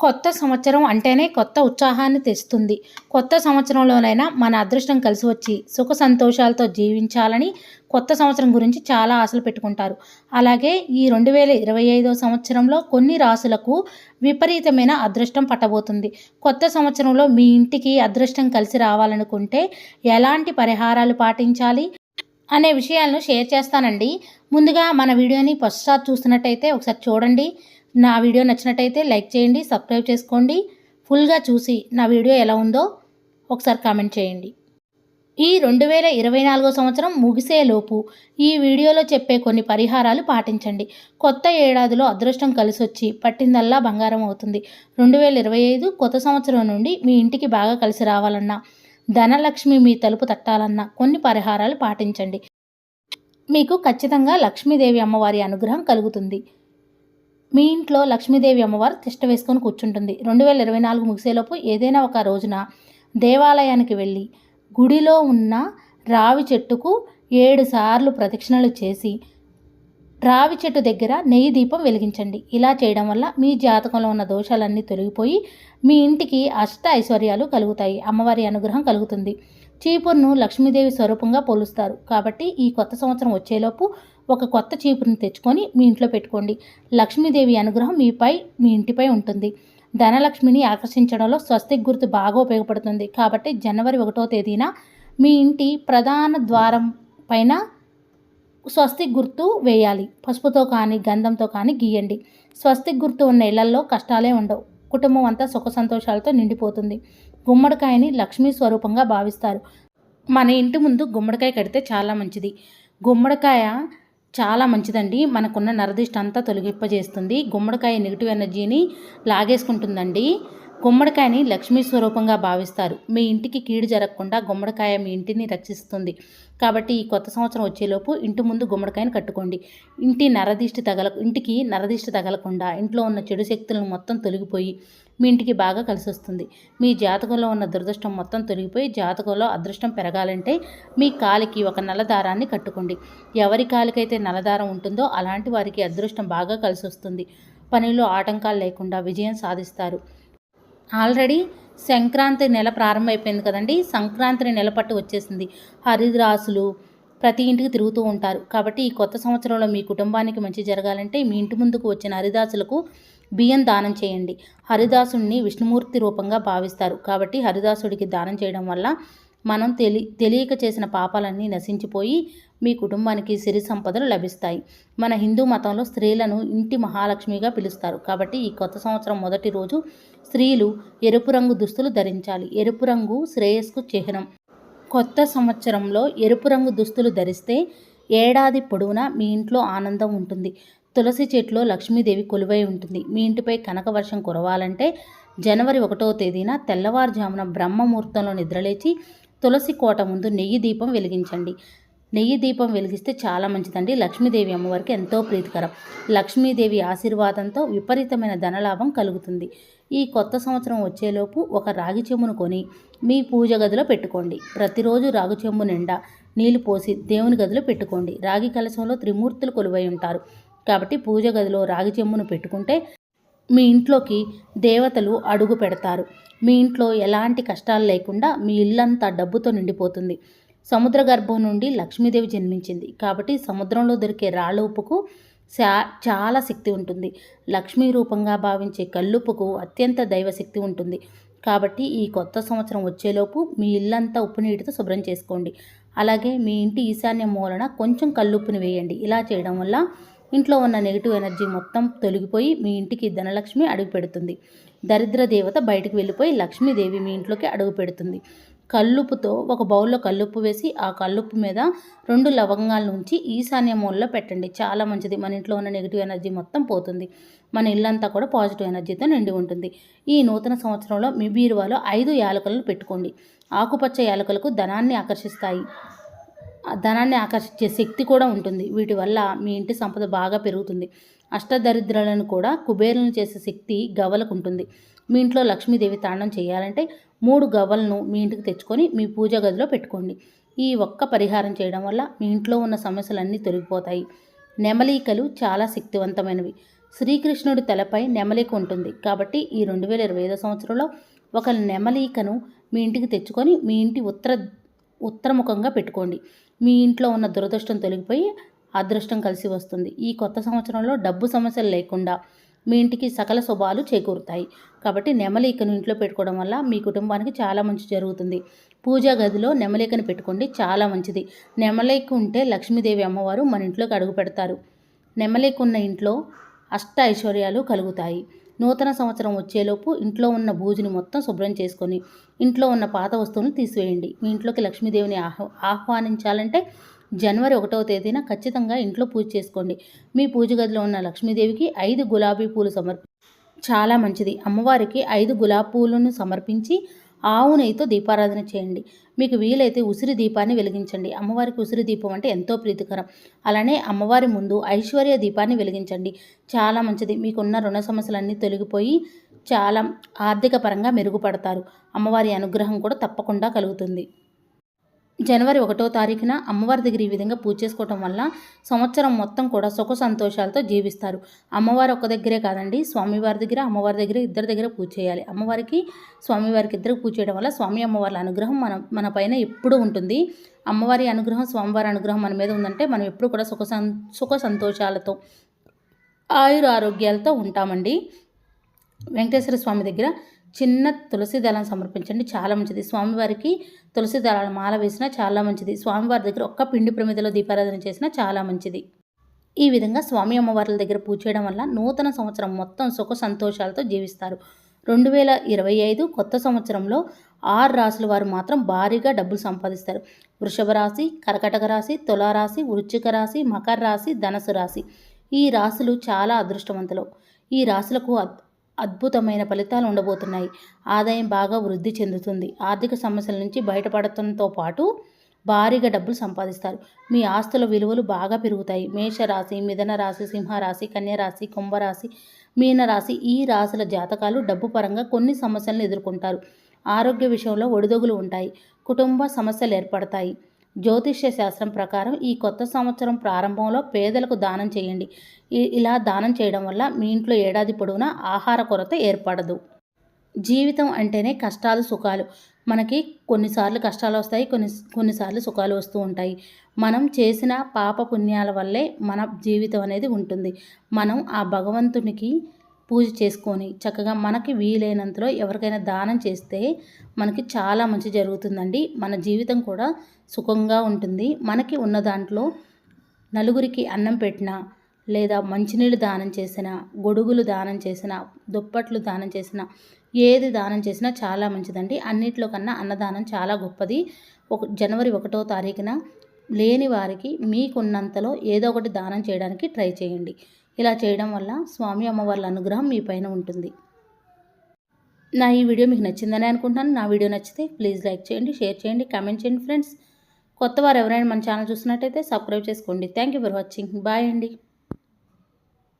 కొత్త సంవత్సరం అంటేనే కొత్త ఉత్సాహాన్ని తెస్తుంది. కొత్త సంవత్సరంలోనైనా మన అదృష్టం కలిసి వచ్చి సుఖ సంతోషాలతో జీవించాలని కొత్త సంవత్సరం గురించి చాలా ఆశలు పెట్టుకుంటారు. అలాగే ఈ రెండు వేల ఇరవై ఐదో సంవత్సరంలో కొన్ని రాసులకు విపరీతమైన అదృష్టం పట్టబోతుంది. కొత్త సంవత్సరంలో మీ ఇంటికి అదృష్టం కలిసి రావాలనుకుంటే ఎలాంటి పరిహారాలు పాటించాలి అనే విషయాలను షేర్ చేస్తానండి. ముందుగా మన వీడియోని ఫస్ట్ సార్ చూస్తున్నట్టయితే ఒకసారి చూడండి. నా వీడియో నచ్చినట్టయితే లైక్ చేయండి సబ్స్క్రైబ్ చేసుకోండి. ఫుల్గా చూసి నా వీడియో ఎలా ఉందో ఒకసారి కామెంట్ చేయండి. ఈ రెండు వేల ఇరవై నాలుగో సంవత్సరం ముగిసేలోపు ఈ వీడియోలో చెప్పే కొన్ని పరిహారాలు పాటించండి. కొత్త ఏడాదిలో అదృష్టం కలిసొచ్చి పట్టిందల్లా బంగారం అవుతుంది. రెండు వేల ఇరవై ఐదు కొత్త సంవత్సరం నుండి మీ ఇంటికి బాగా కలిసి రావాలన్నా ధనలక్ష్మి మీ తలుపు తట్టాలన్నా కొన్ని పరిహారాలు పాటించండి. మీకు ఖచ్చితంగా లక్ష్మీదేవి అమ్మవారి అనుగ్రహం కలుగుతుంది. మీ ఇంట్లో లక్ష్మీదేవి అమ్మవారు తిష్ట వేసుకొని కూర్చుంటుంది. రెండు వేల ఇరవై నాలుగు ముగిసేలోపు ఏదైనా ఒక రోజున దేవాలయానికి వెళ్ళి గుడిలో ఉన్న రావి చెట్టుకు ఏడు సార్లు ప్రదక్షిణలు చేసి రావి చెట్టు దగ్గర నెయ్యి దీపం వెలిగించండి. ఇలా చేయడం వల్ల మీ జాతకంలో ఉన్న దోషాలన్నీ తొలగిపోయి మీ ఇంటికి అష్ట ఐశ్వర్యాలు కలుగుతాయి. అమ్మవారి అనుగ్రహం కలుగుతుంది. చీపురును లక్ష్మీదేవి స్వరూపంగా పోలుస్తారు. కాబట్టి ఈ కొత్త సంవత్సరం వచ్చేలోపు ఒక కొత్త చీపురుని తెచ్చుకొని మీ ఇంట్లో పెట్టుకోండి. లక్ష్మీదేవి అనుగ్రహం మీపై మీ ఇంటిపై ఉంటుంది. ధనలక్ష్మిని ఆకర్షించడంలో స్వస్తిక్ గుర్తు బాగా ఉపయోగపడుతుంది. కాబట్టి జనవరి ఒకటో తేదీన మీ ఇంటి ప్రధాన ద్వారం పైన స్వస్తిక్ గుర్తు వేయాలి. పసుపుతో కానీ గంధంతో కానీ గీయండి. స్వస్తిక్ గుర్తు ఉన్న ఇళ్ళల్లో కష్టాలే ఉండవు. కుటుంబం అంతా సుఖ సంతోషాలతో నిండిపోతుంది. గుమ్మడికాయని లక్ష్మీ స్వరూపంగా భావిస్తారు. మన ఇంటి ముందు గుమ్మడికాయ కడితే చాలా మంచిది. గుమ్మడికాయ చాలా మంచిదండి. మనకున్న నరదిష్ట అంతా తొలగింపజేస్తుంది. గుమ్మడికాయ నెగిటివ్ ఎనర్జీని లాగేసుకుంటుందండి. గుమ్మడికాయని లక్ష్మీ స్వరూపంగా భావిస్తారు. మీ ఇంటికి కీడు జరగకుండా గుమ్మడికాయ మీ ఇంటిని రక్షిస్తుంది. కాబట్టి ఈ కొత్త సంవత్సరం వచ్చేలోపు ఇంటి ముందు గుమ్మడికాయని కట్టుకోండి. ఇంటి నరదిష్టి తగల ఇంటికి నరదిష్టి తగలకుండా ఇంట్లో ఉన్న చెడు శక్తులను మొత్తం తొలగిపోయి మీ ఇంటికి బాగా కలిసి వస్తుంది మీ జాతకంలో ఉన్న దురదృష్టం మొత్తం తొలగిపోయి జాతకంలో అదృష్టం పెరగాలంటే మీ కాలికి ఒక నల్లదారాన్ని కట్టుకోండి. ఎవరి కాలికైతే నల్లదారం ఉంటుందో అలాంటి వారికి అదృష్టం బాగా కలిసి వస్తుంది పనిలో ఆటంకాలు లేకుండా విజయం సాధిస్తారు. ఆల్రెడీ సంక్రాంతి నెల ప్రారంభమైపోయింది కదండి. సంక్రాంతిని నెల పట్టు వచ్చేసింది. హరిద్రాసులు ప్రతి ఇంటికి తిరుగుతూ ఉంటారు. కాబట్టి ఈ కొత్త సంవత్సరంలో మీ కుటుంబానికి మంచి జరగాలంటే మీ ఇంటి ముందుకు వచ్చిన హరిదాసులకు బియ్యం దానం చేయండి. హరిదాసుడిని విష్ణుమూర్తి రూపంగా భావిస్తారు. కాబట్టి హరిదాసుడికి దానం చేయడం వల్ల మనం తెలి తెలియక చేసిన పాపాలన్నీ నశించిపోయి మీ కుటుంబానికి సిరి సంపదలు లభిస్తాయి. మన హిందూ మతంలో స్త్రీలను ఇంటి మహాలక్ష్మిగా పిలుస్తారు. కాబట్టి ఈ కొత్త సంవత్సరం మొదటి రోజు స్త్రీలు ఎరుపు రంగు దుస్తులు ధరించాలి. ఎరుపు రంగు శ్రేయస్కు చిహ్నం. కొత్త సంవత్సరంలో ఎరుపు రంగు దుస్తులు ధరిస్తే ఏడాది పొడవునా మీ ఇంట్లో ఆనందం ఉంటుంది. తులసి చెట్లో లక్ష్మీదేవి కొలువై ఉంటుంది. మీ ఇంటిపై కనక వర్షం కురవాలంటే జనవరి ఒకటో తేదీన తెల్లవారుజామున బ్రహ్మముహూర్తంలో నిద్రలేచి తులసి కోట ముందు నెయ్యి దీపం వెలిగించండి. నెయ్యి దీపం వెలిగిస్తే చాలా మంచిదండి. లక్ష్మీదేవి అమ్మవారికి ఎంతో ప్రీతికరం. లక్ష్మీదేవి ఆశీర్వాదంతో విపరీతమైన ధనలాభం కలుగుతుంది. ఈ కొత్త సంవత్సరం వచ్చేలోపు ఒక రాగి చెంబును కొని మీ పూజ గదిలో పెట్టుకోండి. ప్రతిరోజు రాగి చెంబు నిండా నీళ్ళు పోసి దేవుని గదిలో పెట్టుకోండి. రాగి కలశంలో త్రిమూర్తులు కొలువై ఉంటారు. కాబట్టి పూజ గదిలో రాగి చెంబును పెట్టుకుంటే మీ ఇంట్లోకి దేవతలు అడుగు పెడతారు. మీ ఇంట్లో ఎలాంటి కష్టాలు లేకుండా మీ ఇల్లంతా డబ్బుతో నిండిపోతుంది. సముద్ర గర్భం నుండి లక్ష్మీదేవి జన్మించింది. కాబట్టి సముద్రంలో దొరికే రాళ్ళ ఉప్పుకు చా చాలా శక్తి ఉంటుంది. లక్ష్మీ రూపంగా భావించే కల్లుప్పుకు అత్యంత దైవశక్తి ఉంటుంది. కాబట్టి ఈ కొత్త సంవత్సరం వచ్చేలోపు మీ ఇల్లంతా ఉప్పు నీటితో శుభ్రం చేసుకోండి. అలాగే మీ ఇంటి ఈశాన్య మూలన కొంచెం కల్లుప్పుని వేయండి. ఇలా చేయడం వల్ల ఇంట్లో ఉన్న నెగిటివ్ ఎనర్జీ మొత్తం తొలగిపోయి మీ ఇంటికి ధనలక్ష్మి అడుగు పెడుతుంది. దరిద్ర దేవత బయటకు వెళ్ళిపోయి లక్ష్మీదేవి మీ ఇంట్లోకి అడుగు పెడుతుంది. కల్లుప్పుతో ఒక బౌల్లో కల్లుప్పు వేసి ఆ కల్లుప్పు మీద రెండు లవంగాలను ఉంచి ఈశాన్య మూలలో పెట్టండి. చాలా మంచిది. మన ఇంట్లో ఉన్న నెగిటివ్ ఎనర్జీ మొత్తం పోతుంది. మన ఇల్లంతా కూడా పాజిటివ్ ఎనర్జీతో నిండి ఉంటుంది. ఈ నూతన సంవత్సరంలో మీ బీరువాలో ఐదు యాలకలను పెట్టుకోండి. ఆకుపచ్చ యాలకులకు ధనాన్ని ఆకర్షిస్తాయి. ఆ ధనాన్ని ఆకర్షించే శక్తి కూడా ఉంటుంది. వీటి వల్ల మీ ఇంటి సంపద బాగా పెరుగుతుంది. అష్టదరిద్రాలను కూడా కుబేరులను చేసే శక్తి గవ్వలకు ఉంటుంది మీ ఇంట్లో లక్ష్మీదేవి తాండం చేయాలంటే మూడు గవ్వలను మీ ఇంటికి తెచ్చుకొని మీ పూజ గదిలో పెట్టుకోండి. ఈ ఒక్క పరిహారం చేయడం వల్ల మీ ఇంట్లో ఉన్న సమస్యలన్నీ తొలగిపోతాయి. నెమలీకలు చాలా శక్తివంతమైనవి. శ్రీకృష్ణుడి తలపై నెమలిక ఉంటుంది. కాబట్టి ఈ రెండు వేల ఇరవై ఐదో సంవత్సరంలో ఒక నెమలికను మీ ఇంటికి తెచ్చుకొని మీ ఇంటి ఉత్తర ఉత్తరముఖంగా పెట్టుకోండి. మీ ఇంట్లో ఉన్న దురదృష్టం తొలగిపోయి అదృష్టం కలిసి వస్తుంది. ఈ కొత్త సంవత్సరంలో డబ్బు సమస్యలు లేకుండా మీ ఇంటికి సకల శుభాలు చేకూరుతాయి. కాబట్టి నెమలికను ఇంట్లో పెట్టుకోవడం వల్ల మీ కుటుంబానికి చాలా మంచి జరుగుతుంది. పూజా గదిలో నెమలికను పెట్టుకోండి చాలా మంచిది. నెమలిక ఉంటే లక్ష్మీదేవి అమ్మవారు మన ఇంట్లోకి అడుగు పెడతారు. నెమలిక ఉన్న ఇంట్లో అష్ట ఐశ్వర్యాలు కలుగుతాయి. నూతన సంవత్సరం వచ్చేలోపు ఇంట్లో ఉన్న భూజుని మొత్తం శుభ్రం చేసుకొని ఇంట్లో ఉన్న పాత వస్తువును తీసివేయండి. మీ ఇంట్లోకి లక్ష్మీదేవిని ఆహ్వా ఆహ్వానించాలంటే జనవరి ఒకటవ తేదీన ఖచ్చితంగా ఇంట్లో పూజ చేసుకోండి. మీ పూజ గదిలో ఉన్న లక్ష్మీదేవికి ఐదు గులాబీ పూలు సమర్పి చాలా మంచిది. అమ్మవారికి ఐదు గులాబీ పూలను సమర్పించి ఆవు నెయ్యితో దీపారాధన చేయండి. మీకు వీలైతే ఉసిరి దీపాన్ని వెలిగించండి. అమ్మవారికి ఉసిరి దీపం అంటే ఎంతో ప్రీతికరం. అలానే అమ్మవారి ముందు ఐశ్వర్య దీపాన్ని వెలిగించండి. చాలా మంచిది. మీకున్న రుణ సమస్యలన్నీ తొలగిపోయి చాలా ఆర్థిక పరంగా మెరుగుపడతారు. అమ్మవారి అనుగ్రహం కూడా తప్పకుండా కలుగుతుంది. జనవరి ఒకటో తారీఖున అమ్మవారి దగ్గర ఈ విధంగా పూజ చేసుకోవటం వల్ల సంవత్సరం మొత్తం కూడా సుఖ సంతోషాలతో జీవిస్తారు. అమ్మవారు ఒక దగ్గరే కాదండి స్వామివారి దగ్గర అమ్మవారి దగ్గర ఇద్దరి దగ్గర పూజ చేయాలి. అమ్మవారికి స్వామివారికి ఇద్దరు పూజ చేయడం వల్ల స్వామి అమ్మవారి అనుగ్రహం మన మన పైన ఎప్పుడూ ఉంటుంది. అమ్మవారి అనుగ్రహం స్వామివారి అనుగ్రహం మన మీద ఉందంటే మనం ఎప్పుడు కూడా సుఖ సం సుఖ సంతోషాలతో ఆయుర ఆరోగ్యాలతో ఉంటామండి. వెంకటేశ్వర స్వామి దగ్గర చిన్న తులసి దళం సమర్పించండి. చాలా మంచిది. స్వామివారికి తులసి దళాలు మాల వేసినా చాలా మంచిది. స్వామివారి దగ్గర ఒక్క పిండి ప్రమిదలో దీపారాధన చేసినా చాలా మంచిది. ఈ విధంగా స్వామి అమ్మవార్ల దగ్గర పూజ చేయడం వల్ల నూతన సంవత్సరం మొత్తం సుఖ సంతోషాలతో జీవిస్తారు. రెండు వేల ఇరవై ఐదు కొత్త సంవత్సరంలో ఆరు రాసుల వారు మాత్రం భారీగా డబ్బులు సంపాదిస్తారు. వృషభ రాశి కర్కటక రాశి తులారాశి వృశ్చిక రాశి మకర రాశి ధనసు రాశి. ఈ రాశులు చాలా అదృష్టవంతులు. ఈ రాశులకు అద్భుతమైన ఫలితాలు ఉండబోతున్నాయి. ఆదాయం బాగా వృద్ధి చెందుతుంది. ఆర్థిక సమస్యల నుంచి బయటపడటంతో పాటు భారీగా డబ్బులు సంపాదిస్తారు. మీ ఆస్తుల విలువలు బాగా పెరుగుతాయి. మేషరాశి మిథన రాశి సింహరాశి కన్యరాశి కుంభరాశి మీనరాశి ఈ రాశుల జాతకాలు డబ్బు పరంగా కొన్ని సమస్యలను ఎదుర్కొంటారు. ఆరోగ్య విషయంలో ఒడిదొగులు ఉంటాయి. కుటుంబ సమస్యలు ఏర్పడతాయి. జ్యోతిష్య శాస్త్రం ప్రకారం ఈ కొత్త సంవత్సరం ప్రారంభంలో పేదలకు దానం చేయండి. ఇలా దానం చేయడం వల్ల మీ ఇంట్లో ఏడాది పొడవునా ఆహార కొరత ఏర్పడదు. జీవితం అంటేనే కష్టాలు సుఖాలు. మనకి కొన్నిసార్లు కష్టాలు వస్తాయి కొన్ని కొన్నిసార్లు సుఖాలు వస్తూ ఉంటాయి. మనం చేసిన పాప పుణ్యాల వల్లే మన జీవితం అనేది ఉంటుంది. మనం ఆ భగవంతునికి పూజ చేసుకొని చక్కగా మనకి వీలైనంతలో ఎవరికైనా దానం చేస్తే మనకి చాలా మంచి జరుగుతుందండి. మన జీవితం కూడా సుఖంగా ఉంటుంది. మనకి ఉన్న దాంట్లో నలుగురికి అన్నం పెట్టినా లేదా మంచినీళ్ళు దానం చేసిన గొడుగులు దానం చేసిన దుప్పట్లు దానం చేసిన ఏది దానం చేసినా చాలా మంచిదండి. అన్నిట్లో కన్నా అన్నదానం చాలా గొప్పది. ఒక జనవరి ఒకటో తారీఖున లేని వారికి మీకున్నంతలో ఏదో ఒకటి దానం చేయడానికి ట్రై చేయండి. ఇలా చేయడం వల్ల స్వామి అమ్మవార్ల అనుగ్రహం మీ పైన ఉంటుంది. నా ఈ వీడియో మీకు నచ్చిందని అనుకుంటున్నాను. నా వీడియో నచ్చితే ప్లీజ్ లైక్ చేయండి షేర్ చేయండి కామెంట్ చేయండి ఫ్రెండ్స్. కొత్త వారు ఎవరైనా మన ఛానల్ చూసినట్టయితే సబ్స్క్రైబ్ చేసుకోండి. Thank you for watching. Bye అండి.